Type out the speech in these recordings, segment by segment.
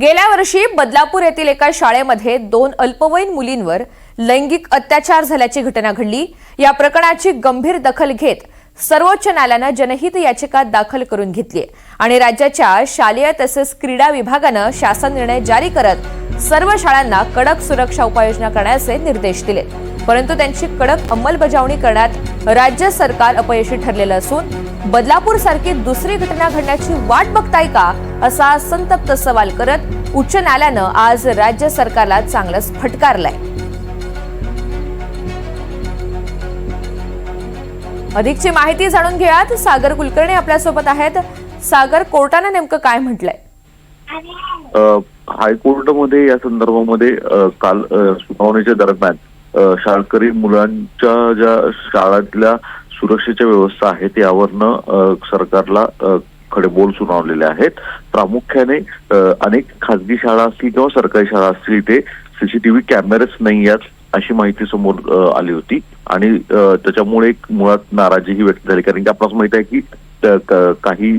गेल्या वर्षी बदलापूर येथील एका शाळेमध्ये दोन अल्पवयीन मुलींवर लैंगिक अत्याचार झाल्याची घटना घडली. या प्रकरणाची गंभीर दखल घेत सर्वोच्च न्यायालयानं जनहित याचिका दाखल करून घेतली आणि राज्याच्या शालेय तसेच क्रीडा विभागानं शासन निर्णय जारी करत सर्व शाळांना कडक सुरक्षा उपाययोजना करण्याचे निर्देश दिले. परंतु त्यांची कडक अंमलबजावणी करण्यात राज्य सरकार अपयशी ठरलेलं असून बदलापूर सारखी दुसरी घटना घडण्याची वाट बघताय का असा संतप्त सवाल करत उच्च न्यायालयानं आज राज्य सरकारला चांगलंच फटकारलंय. अधिकची माहिती जाणून घेऊयात. सागर कुलकर्णी आपल्यासोबत आहेत. सागर कोर्टानं नेमकं काय म्हटलंय? हायकोर्टामध्ये या संदर्भामध्ये काल सुनावणीच्या दरम्यान शाळकरी मुलांच्या ज्या शाळातल्या सुरक्षेच्या व्यवस्था आहेत यावरनं सरकारला खडे खडेबोल सुनावलेले आहेत. प्रामुख्याने अनेक खासगी शाळा असतील किंवा सरकारी शाळा असतील इथे सीसीटीव्ही कॅमेरेच नाही आहेत. अशी माहिती समोर आली होती. आणि त्याच्यामुळे एक मुळात नाराजीही व्यक्त झाली. कारण की आपल्याला माहीत आहे की काही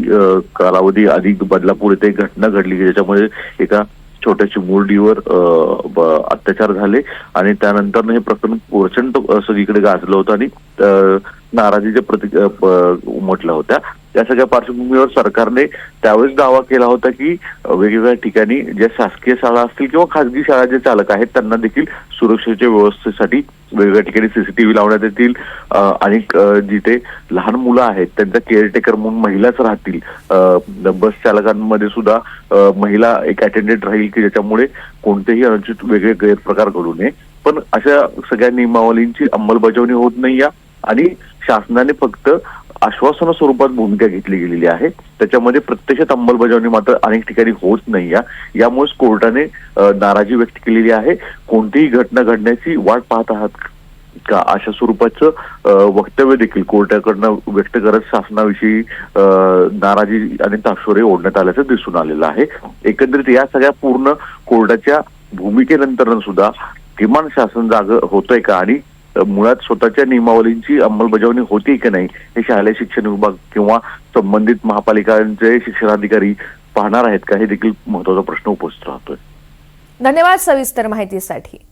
कालावधी आधी बदलापूर येथे एक घटना घडली. की ज्याच्यामध्ये एका छोट्या चिमुरडीवर अत्याचार झाले. आणि त्यानंतर हे प्रकरण प्रचंड सगळीकडे गाजलं होतं. आणि नाराजीच्या प्रति उमटल्या होत्या. त्या सगळ्या पार्श्वभूमीवर सरकारने त्यावेळेस दावा केला होता की वेगवेगळ्या ठिकाणी ज्या शासकीय शाळा असतील किंवा खासगी शाळा जे चालक आहेत त्यांना देखील सुरक्षेच्या व्यवस्थेसाठी वेगवेगळ्या ठिकाणी सीसीटीव्ही लावण्यात येतील. आणि जिथे लहान मुलं आहेत त्यांचा केअरटेकर म्हणून महिलाच राहतील. बस चालकांमध्ये सुद्धा महिला एक अटेंडेंट राहील की ज्याच्यामुळे कोणतेही अनुचित वेगळे गैरप्रकार घडू नये. पण अशा सगळ्या नियमावलींची अंमलबजावणी होत नाही या. आणि शासनाने फक्त आश्वासन स्वरूपात भूमिका घेतली गेलेली आहे. त्याच्यामध्ये प्रत्यक्षात अंमलबजावणी मात्र अनेक ठिकाणी होत नाही यामुळेच कोर्टाने नाराजी व्यक्त केलेली आहे. कोणतीही घटना घडण्याची वाट पाहत आहात का? अशा स्वरूपाचं वक्तव्य देखील कोर्टाकडनं व्यक्त करत शासनाविषयी नाराजी आणि ताशोरे ओढण्यात आल्याचं दिसून आलेलं आहे. एकंदरीत या सगळ्या पूर्ण कोर्टाच्या भूमिकेनंतर सुद्धा किमान शासन जाग होतंय का? आणि मुळात स्वतःच्या नियमावलींची अंमलबजावणी होती की नाही हे शालेय शिक्षण विभाग किंवा संबंधित महापालिकांचे शिक्षणाधिकारी पाहणार आहेत का हे देखील महत्त्वाचा प्रश्न उपस्थित राहतोय. धन्यवाद सविस्तर माहितीसाठी.